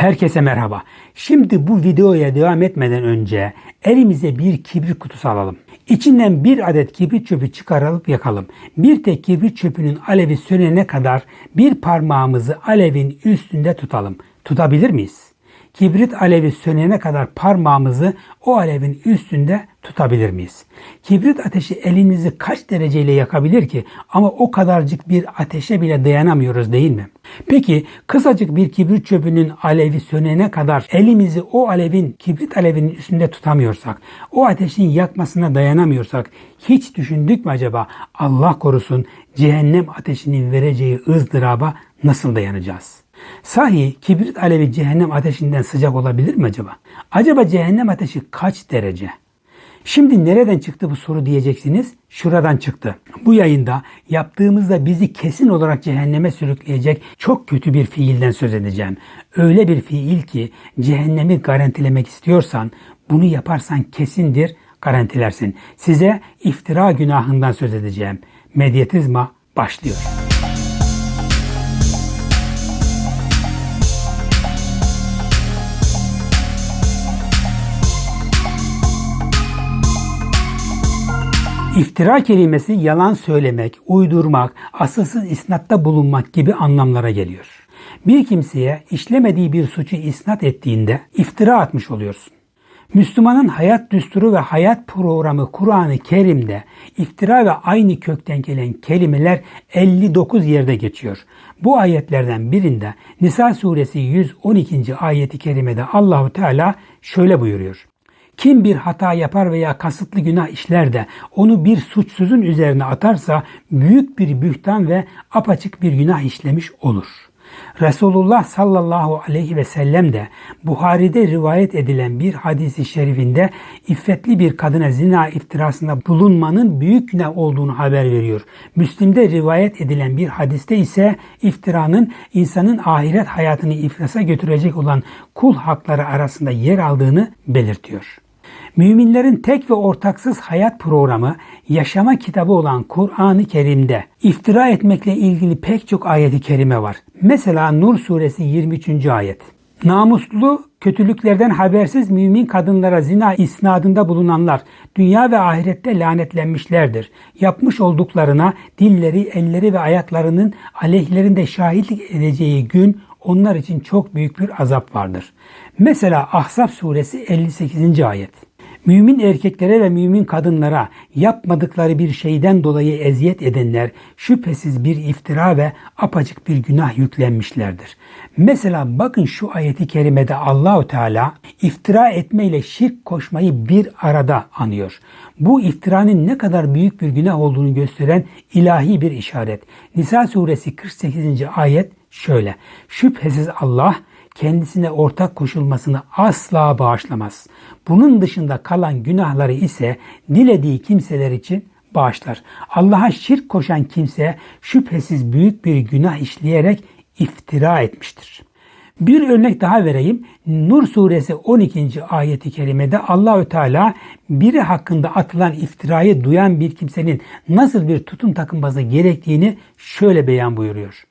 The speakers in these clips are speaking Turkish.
Herkese merhaba. Şimdi bu videoya devam etmeden önce elimize bir kibrit kutusu alalım. İçinden bir adet kibrit çöpü çıkarıp yakalım. Bir tek kibrit çöpünün alevi sönene kadar bir parmağımızı alevin üstünde tutalım. Tutabilir miyiz? Kibrit alevi sönene kadar parmağımızı o alevin üstünde tutabilir miyiz? Kibrit ateşi elinizi kaç dereceyle yakabilir ki ama o kadarcık bir ateşe bile dayanamıyoruz değil mi? Peki kısacık bir kibrit çöpünün alevi sönene kadar elimizi o alevin kibrit alevinin üstünde tutamıyorsak, o ateşin yakmasına dayanamıyorsak hiç düşündük mü acaba Allah korusun cehennem ateşinin vereceği ızdıraba nasıl dayanacağız? Sahi kibrit alevi cehennem ateşinden sıcak olabilir mi acaba? Acaba cehennem ateşi kaç derece? Şimdi nereden çıktı bu soru diyeceksiniz. Şuradan çıktı. Bu yayında yaptığımızda bizi kesin olarak cehenneme sürükleyecek çok kötü bir fiilden söz edeceğim. Öyle bir fiil ki cehennemi garantilemek istiyorsan bunu yaparsan kesindir garantilersin. Size iftira günahından söz edeceğim. Medyatizma başlıyor. İftira kelimesi yalan söylemek, uydurmak, asılsız isnatta bulunmak gibi anlamlara geliyor. Bir kimseye işlemediği bir suçu isnat ettiğinde iftira atmış oluyorsun. Müslümanın hayat düsturu ve hayat programı Kur'an-ı Kerim'de iftira ve aynı kökten gelen kelimeler 59 yerde geçiyor. Bu ayetlerden birinde Nisa suresi 112. ayeti kerimede Allahu Teala şöyle buyuruyor. Kim bir hata yapar veya kasıtlı günah işler de onu bir suçsuzun üzerine atarsa büyük bir bühtan ve apaçık bir günah işlemiş olur. Resulullah sallallahu aleyhi ve sellem de Buhari'de rivayet edilen bir hadisi şerifinde iffetli bir kadına zina iftirasında bulunmanın büyük günah olduğunu haber veriyor. Müslim'de rivayet edilen bir hadiste ise iftiranın insanın ahiret hayatını iflasa götürecek olan kul hakları arasında yer aldığını belirtiyor. Müminlerin tek ve ortaksız hayat programı yaşama kitabı olan Kur'an-ı Kerim'de iftira etmekle ilgili pek çok ayeti kerime var. Mesela Nur suresi 23. ayet. Namuslu kötülüklerden habersiz mümin kadınlara zina isnadında bulunanlar dünya ve ahirette lanetlenmişlerdir. Yapmış olduklarına dilleri, elleri ve ayaklarının aleyhlerinde şahitlik edeceği gün onlar için çok büyük bir azap vardır. Mesela Ahzab suresi 58. ayet. Mümin erkeklere ve mümin kadınlara yapmadıkları bir şeyden dolayı eziyet edenler şüphesiz bir iftira ve apacık bir günah yüklenmişlerdir. Mesela bakın şu ayeti kerimede Allahu Teala iftira etmeyle şirk koşmayı bir arada anıyor. Bu iftiranın ne kadar büyük bir günah olduğunu gösteren ilahi bir işaret. Nisa suresi 48. ayet şöyle. Şüphesiz Allah kendisine ortak koşulmasını asla bağışlamaz. Bunun dışında kalan günahları ise dilediği kimseler için bağışlar. Allah'a şirk koşan kimse şüphesiz büyük bir günah işleyerek iftira etmiştir. Bir örnek daha vereyim. Nur suresi 12. ayeti kerimede Allahü Teala biri hakkında atılan iftirayı duyan bir kimsenin nasıl bir tutum takınması gerektiğini şöyle beyan buyuruyor.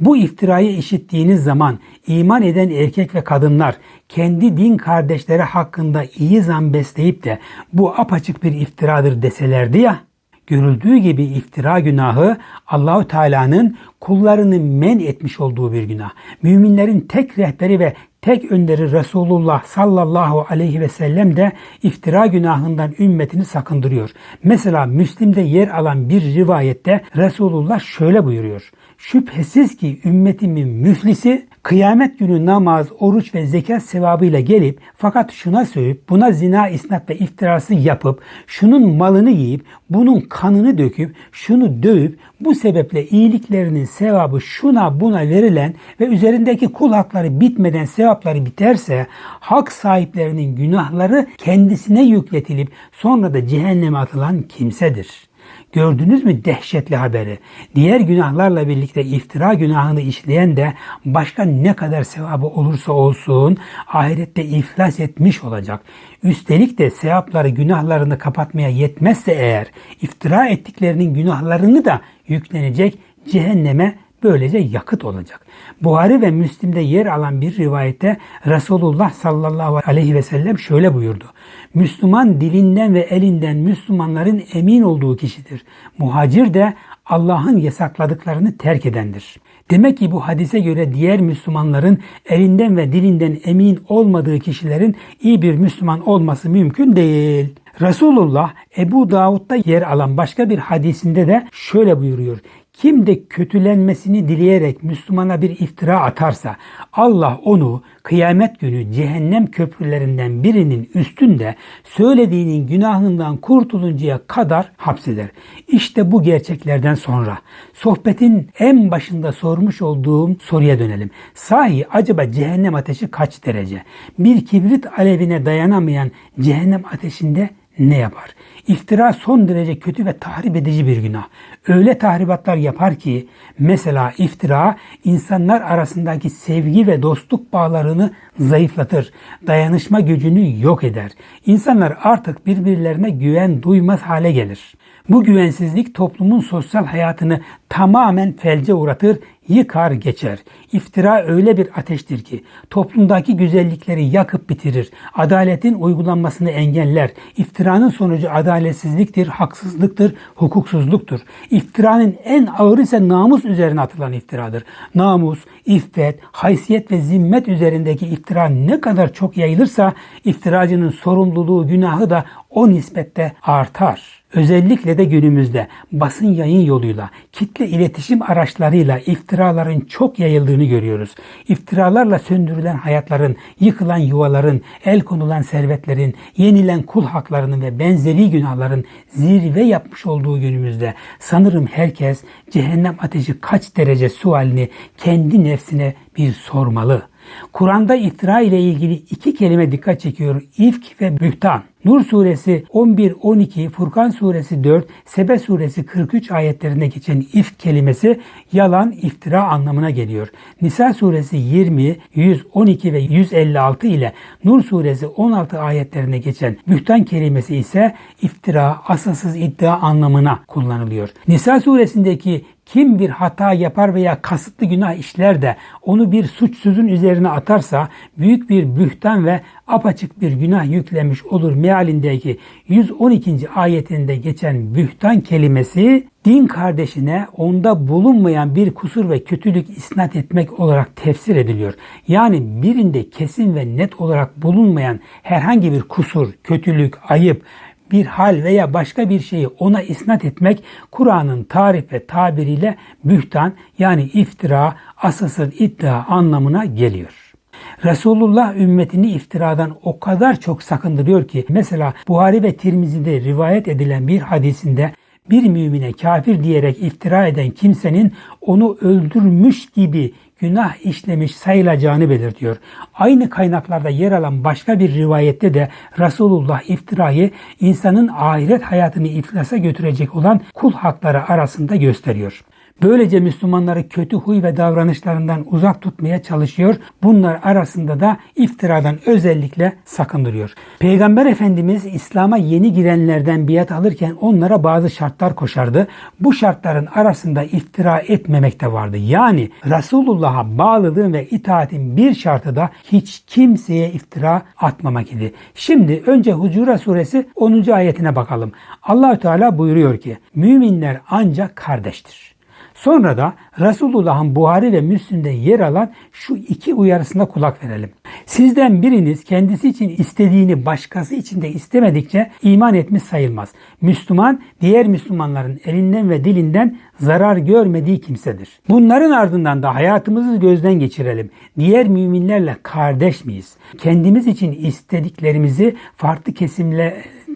Bu iftirayı işittiğiniz zaman iman eden erkek ve kadınlar kendi din kardeşleri hakkında iyi zan besleyip de bu apaçık bir iftiradır deselerdi ya, görüldüğü gibi iftira günahı Allahu Teala'nın kullarını men etmiş olduğu bir günah. Müminlerin tek rehberi ve tek önderi Resulullah sallallahu aleyhi ve sellem de iftira günahından ümmetini sakındırıyor. Mesela Müslim'de yer alan bir rivayette Resulullah şöyle buyuruyor. Şüphesiz ki ümmetimin müflisi kıyamet günü namaz, oruç ve zekat sevabıyla gelip fakat şuna söyleyip buna zina, isnat ve iftirası yapıp şunun malını yiyip bunun kanını döküp şunu dövüp bu sebeple iyiliklerinin sevabı şuna buna verilen ve üzerindeki kul hakları bitmeden sevapları biterse hak sahiplerinin günahları kendisine yükletilip sonra da cehenneme atılan kimsedir.'' Gördünüz mü dehşetli haberi? Diğer günahlarla birlikte iftira günahını işleyen de başka ne kadar sevabı olursa olsun ahirette iflas etmiş olacak. Üstelik de sevapları günahlarını kapatmaya yetmezse eğer iftira ettiklerinin günahlarını da yüklenecek cehenneme böylece yakıt olacak. Buhari ve Müslim'de yer alan bir rivayette Resulullah sallallahu aleyhi ve sellem şöyle buyurdu. Müslüman dilinden ve elinden Müslümanların emin olduğu kişidir. Muhacir de Allah'ın yasakladıklarını terk edendir. Demek ki bu hadise göre diğer Müslümanların elinden ve dilinden emin olmadığı kişilerin iyi bir Müslüman olması mümkün değil. Resulullah Ebu Davud'da yer alan başka bir hadisinde de şöyle buyuruyor. Kim de kötülenmesini dileyerek Müslümana bir iftira atarsa Allah onu kıyamet günü cehennem köprülerinden birinin üstünde söylediğinin günahından kurtuluncaya kadar hapseder. İşte bu gerçeklerden sonra sohbetin en başında sormuş olduğum soruya dönelim. Sahi acaba cehennem ateşi kaç derece? Bir kibrit alevine dayanamayan cehennem ateşinde ne yapar? İftira son derece kötü ve tahrip edici bir günah. Öyle tahribatlar yapar ki mesela iftira insanlar arasındaki sevgi ve dostluk bağlarını zayıflatır. Dayanışma gücünü yok eder. İnsanlar artık birbirlerine güven duymaz hale gelir. Bu güvensizlik toplumun sosyal hayatını tamamen felce uğratır, yıkar geçer. İftira öyle bir ateştir ki toplumdaki güzellikleri yakıp bitirir. Adaletin uygulanmasını engeller. İftiranın sonucu adaletsizliktir, haksızlıktır, hukuksuzluktur. İftiranın en ağırı ise namus üzerine atılan iftiradır. Namus, iffet, haysiyet ve zimmet üzerindeki iftira ne kadar çok yayılırsa iftiracının sorumluluğu, günahı da o nispette artar. Özellikle de günümüzde basın yayın yoluyla, kitle iletişim araçlarıyla iftiraların çok yayıldığını görüyoruz. İftiralarla söndürülen hayatların, yıkılan yuvaların, el konulan servetlerin, yenilen kul haklarının ve benzeri günahların zirve yapmış olduğu günümüzde sanırım herkes cehennem ateşi kaç derece sualini kendi nefsine bir sormalı. Kur'an'da iftira ile ilgili iki kelime dikkat çekiyor. İfk ve bühtan. Nur suresi 11-12, Furkan suresi 4, Sebe suresi 43 ayetlerinde geçen ifk kelimesi yalan, iftira anlamına geliyor. Nisa suresi 20, 112 ve 156 ile Nur suresi 16 ayetlerinde geçen bühtan kelimesi ise iftira, asılsız iddia anlamına kullanılıyor. Nisa suresindeki kim bir hata yapar veya kasıtlı günah işler de onu bir suçsuzun üzerine atarsa büyük bir bühtan ve apaçık bir günah yüklemiş olur mealindeki 112. ayetinde geçen bühtan kelimesi din kardeşine onda bulunmayan bir kusur ve kötülük isnat etmek olarak tefsir ediliyor. Yani birinde kesin ve net olarak bulunmayan herhangi bir kusur, kötülük, ayıp bir hal veya başka bir şeyi ona isnat etmek Kur'an'ın tarif ve tabiriyle bühtan yani iftira, asılsız iddia anlamına geliyor. Resulullah ümmetini iftiradan o kadar çok sakındırıyor ki mesela Buhari ve Tirmizi'de rivayet edilen bir hadisinde bir mümine kafir diyerek iftira eden kimsenin onu öldürmüş gibi günah işlemiş sayılacağını belirtiyor. Aynı kaynaklarda yer alan başka bir rivayette de Resulullah iftirayı insanın ahiret hayatını iflasa götürecek olan kul hakları arasında gösteriyor. Böylece Müslümanları kötü huy ve davranışlarından uzak tutmaya çalışıyor. Bunlar arasında da iftiradan özellikle sakındırıyor. Peygamber Efendimiz İslam'a yeni girenlerden biat alırken onlara bazı şartlar koşardı. Bu şartların arasında iftira etmemek de vardı. Yani Resulullah'a bağlılığın ve itaatin bir şartı da hiç kimseye iftira atmamak idi. Şimdi önce Hucura suresi 10. ayetine bakalım. Allahü Teala buyuruyor ki müminler ancak kardeştir. Sonra da Resulullah'ın Buhari ve Müslim'de yer alan şu iki uyarısına kulak verelim. Sizden biriniz kendisi için istediğini başkası için de istemedikçe iman etmiş sayılmaz. Müslüman diğer Müslümanların elinden ve dilinden zarar görmediği kimsedir. Bunların ardından da hayatımızı gözden geçirelim. Diğer müminlerle kardeş miyiz? Kendimiz için istediklerimizi farklı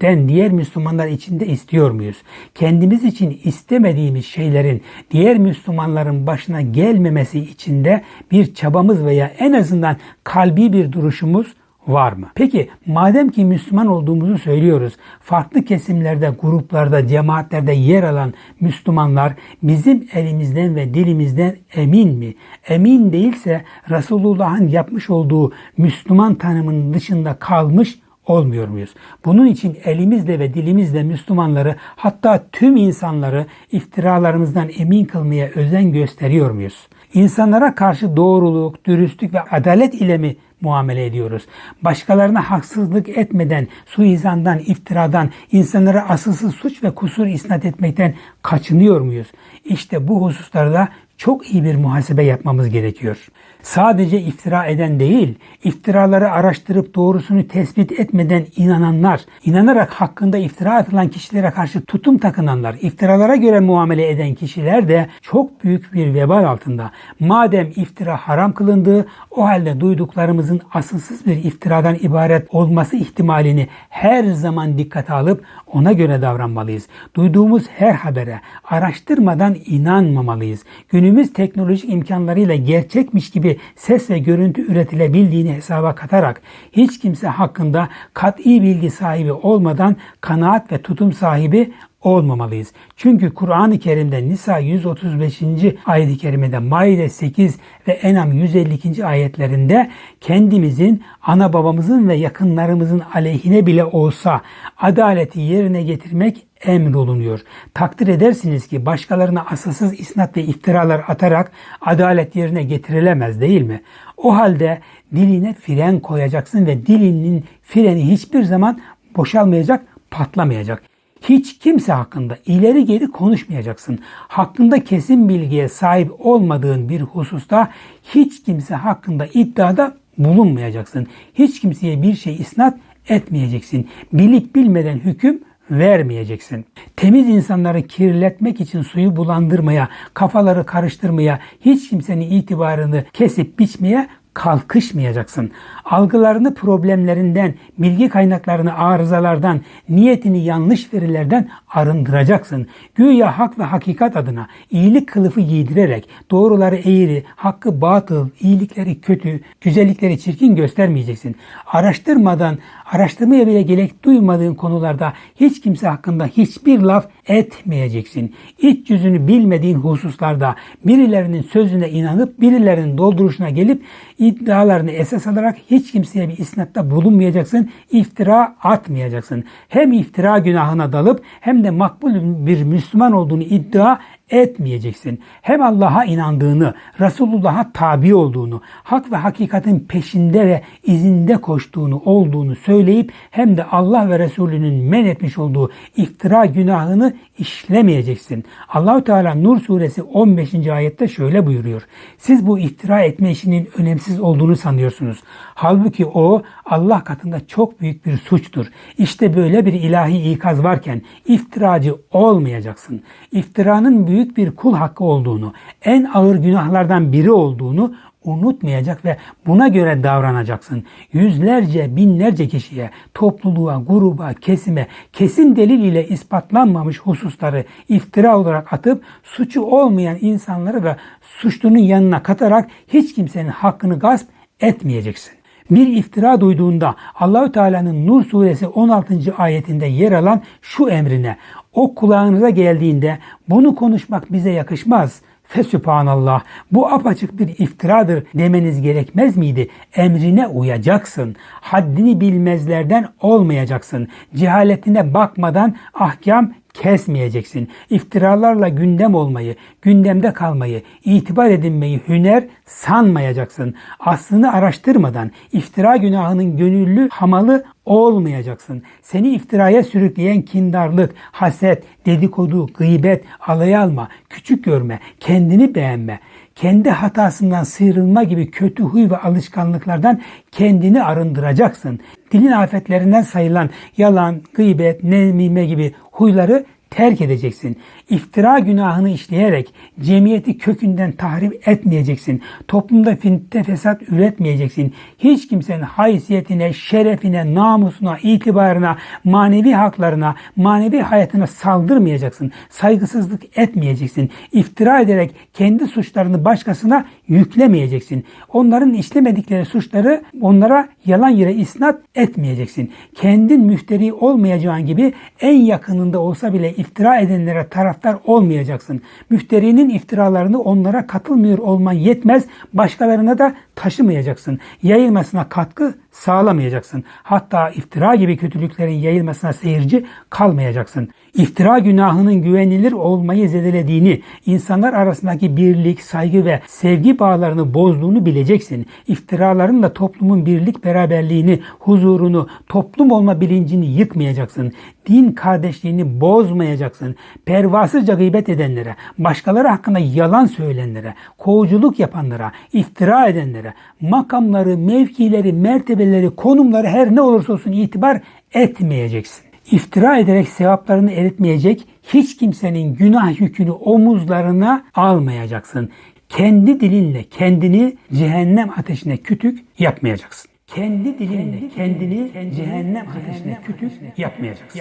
kesimlerden diğer Müslümanlar için de istiyor muyuz? Kendimiz için istemediğimiz şeylerin diğer Müslümanların başına gelmemesi için de bir çabamız veya en azından kalbi bir duruşumuz var mı? Peki madem ki Müslüman olduğumuzu söylüyoruz, farklı kesimlerde, gruplarda, cemaatlerde yer alan Müslümanlar bizim elimizden ve dilimizden emin mi? Emin değilse Resulullah'ın yapmış olduğu Müslüman tanımının dışında kalmış olmuyor muyuz? Bunun için elimizle ve dilimizle Müslümanları hatta tüm insanları iftiralarımızdan emin kılmaya özen gösteriyor muyuz? İnsanlara karşı doğruluk, dürüstlük ve adalet ile mi muamele ediyoruz? Başkalarına haksızlık etmeden, suizandan, iftiradan, insanlara asılsız suç ve kusur isnat etmekten kaçınıyor muyuz? İşte bu hususlarda çok iyi bir muhasebe yapmamız gerekiyor. Sadece iftira eden değil, iftiraları araştırıp doğrusunu tespit etmeden inananlar, inanarak hakkında iftira atılan kişilere karşı tutum takınanlar, iftiralara göre muamele eden kişiler de çok büyük bir vebal altında. Madem iftira haram kılındığı, o halde duyduklarımızın asılsız bir iftiradan ibaret olması ihtimalini her zaman dikkate alıp ona göre davranmalıyız. Duyduğumuz her habere araştırmadan inanmamalıyız. Günümüz teknolojik imkanlarıyla gerçekmiş gibi ses ve görüntü üretilebildiğini hesaba katarak hiç kimse hakkında kat'i bilgi sahibi olmadan kanaat ve tutum sahibi olmamalıyız. Çünkü Kur'an-ı Kerim'de Nisa 135. ayet-i kerimede Maide 8 ve Enam 152. ayetlerinde kendimizin, ana babamızın ve yakınlarımızın aleyhine bile olsa adaleti yerine getirmek emrolunuyor. Takdir edersiniz ki başkalarına asılsız isnat ve iftiralar atarak adalet yerine getirilemez değil mi? O halde diline fren koyacaksın ve dilinin freni hiçbir zaman boşalmayacak, patlamayacak. Hiç kimse hakkında ileri geri konuşmayacaksın. Hakkında kesin bilgiye sahip olmadığın bir hususta hiç kimse hakkında iddiada bulunmayacaksın. Hiç kimseye bir şey isnat etmeyeceksin. Bilip bilmeden hüküm vermeyeceksin. Temiz insanları kirletmek için suyu bulandırmaya, kafaları karıştırmaya, hiç kimsenin itibarını kesip biçmeye kalkışmayacaksın. Algılarını problemlerinden, bilgi kaynaklarını arızalardan, niyetini yanlış verilerden arındıracaksın. Güya hak ve hakikat adına iyilik kılıfı giydirerek doğruları eğri, hakkı batıl, iyilikleri kötü, güzellikleri çirkin göstermeyeceksin. Araştırmadan, araştırmaya bile gerek duymadığın konularda hiç kimse hakkında hiçbir laf etmeyeceksin. İç yüzünü bilmediğin hususlarda birilerinin sözüne inanıp birilerinin dolduruşuna gelip iddialarını esas alarak hiç kimseye bir isnatta bulunmayacaksın, iftira atmayacaksın. Hem iftira günahına dalıp hem de makbul bir Müslüman olduğunu iddia etmeyeceksin. Hem Allah'a inandığını, Resulullah'a tabi olduğunu, hak ve hakikatin peşinde ve izinde koştuğunu olduğunu söyleyip hem de Allah ve Resulünün men etmiş olduğu iftira günahını işlemeyeceksin. Allahu Teala Nur suresi 15. ayette şöyle buyuruyor. Siz bu iftira etme işinin önemsiz olduğunu sanıyorsunuz. Halbuki o Allah katında çok büyük bir suçtur. İşte böyle bir ilahi ikaz varken iftiracı olmayacaksın. İftiranın büyük bir kul hakkı olduğunu, en ağır günahlardan biri olduğunu unutmayacak ve buna göre davranacaksın. Yüzlerce, binlerce kişiye, topluluğa, gruba, kesime, kesin delil ile ispatlanmamış hususları iftira olarak atıp suçu olmayan insanları da suçlunun yanına katarak hiç kimsenin hakkını gasp etmeyeceksin. Bir iftira duyduğunda Allahü Teala'nın Nur suresi 16. ayetinde yer alan şu emrine o kulağınıza geldiğinde bunu konuşmak bize yakışmaz. Fesübhanallah bu apaçık bir iftiradır demeniz gerekmez miydi? Emrine uyacaksın. Haddini bilmezlerden olmayacaksın. Cehaletine bakmadan ahkam kesmeyeceksin. İftiralarla gündem olmayı, gündemde kalmayı, itibar edinmeyi hüner sanmayacaksın. Aslını araştırmadan iftira günahının gönüllü hamalı olmayacaksın. Seni iftiraya sürükleyen kindarlık, haset, dedikodu, gıybet, alay alma, küçük görme, kendini beğenme, kendi hatasından sıyrılma gibi kötü huy ve alışkanlıklardan kendini arındıracaksın. Dilin afetlerinden sayılan yalan, gıybet, nemime gibi huyları terk edeceksin. İftira günahını işleyerek cemiyeti kökünden tahrip etmeyeceksin. Toplumda fitne fesat üretmeyeceksin. Hiç kimsenin haysiyetine, şerefine, namusuna, itibarına, manevi haklarına, manevi hayatına saldırmayacaksın. Saygısızlık etmeyeceksin. İftira ederek kendi suçlarını başkasına yüklemeyeceksin. Onların işlemedikleri suçları onlara yalan yere isnat etmeyeceksin. Kendin müfteri olmayacağın gibi en yakınında olsa bile iftira edenlere taraftar olmayacaksın. Müfterinin iftiralarını onlara katılmıyor olman yetmez, başkalarına da taşımayacaksın. Yayılmasına katkı sağlamayacaksın. Hatta iftira gibi kötülüklerin yayılmasına seyirci kalmayacaksın. İftira günahının güvenilir olmayı zedelediğini, insanlar arasındaki birlik, saygı ve sevgi bağlarını bozduğunu bileceksin. İftiralarınla toplumun birlik beraberliğini, huzurunu, toplum olma bilincini yıkmayacaksın. Din kardeşliğini bozmayacaksın. Pervasızca gıybet edenlere, başkaları hakkında yalan söyleyenlere, kovuculuk yapanlara, iftira edenlere, makamları, mevkileri, mertebeleri, konumları her ne olursa olsun itibar etmeyeceksin. İftira ederek sevaplarını eritmeyecek, hiç kimsenin günah yükünü omuzlarına almayacaksın. Kendi dilinle kendini cehennem ateşine kütük yapmayacaksın. Kendi dilinle kendini cehennem ateşine kütük yapmayacaksın.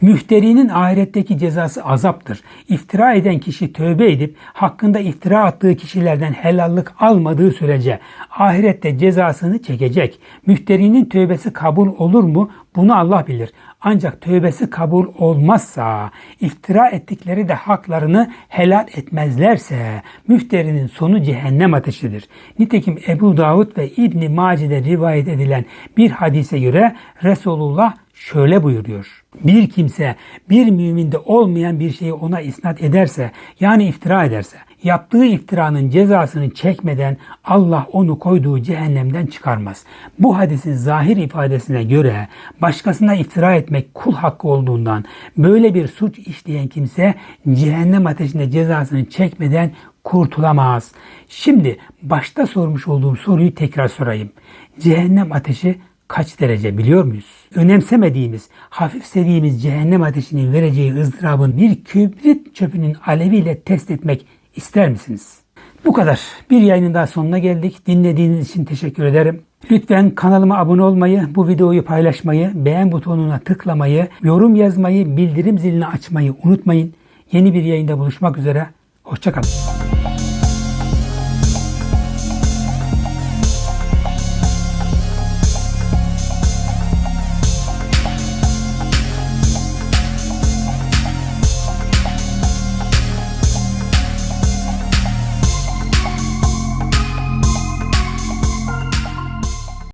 Müfterinin ahiretteki cezası azaptır. İftira eden kişi tövbe edip hakkında iftira attığı kişilerden helallik almadığı sürece ahirette cezasını çekecek. Müfterinin tövbesi kabul olur mu? Bunu Allah bilir. Ancak tövbesi kabul olmazsa, iftira ettikleri de haklarını helal etmezlerse müfterinin sonu cehennem ateşidir. Nitekim Ebu Davud ve İbni Maci'de rivayet edilen bir hadise göre Resulullah şöyle buyuruyor. Bir kimse bir müminde olmayan bir şeyi ona isnat ederse yani iftira ederse yaptığı iftiranın cezasını çekmeden Allah onu koyduğu cehennemden çıkarmaz. Bu hadisin zahir ifadesine göre başkasına iftira etmek kul hakkı olduğundan böyle bir suç işleyen kimse cehennem ateşinde cezasını çekmeden kurtulamaz. Şimdi başta sormuş olduğum soruyu tekrar sorayım. Cehennem ateşi kaç derece biliyor muyuz? Önemsemediğimiz, hafifsediğimiz cehennem ateşinin vereceği ızdırabın bir kibrit çöpünün aleviyle test etmek ister misiniz? Bu kadar. Bir yayının daha sonuna geldik. Dinlediğiniz için teşekkür ederim. Lütfen kanalıma abone olmayı, bu videoyu paylaşmayı, beğen butonuna tıklamayı, yorum yazmayı, bildirim zilini açmayı unutmayın. Yeni bir yayında buluşmak üzere. Hoşçakalın.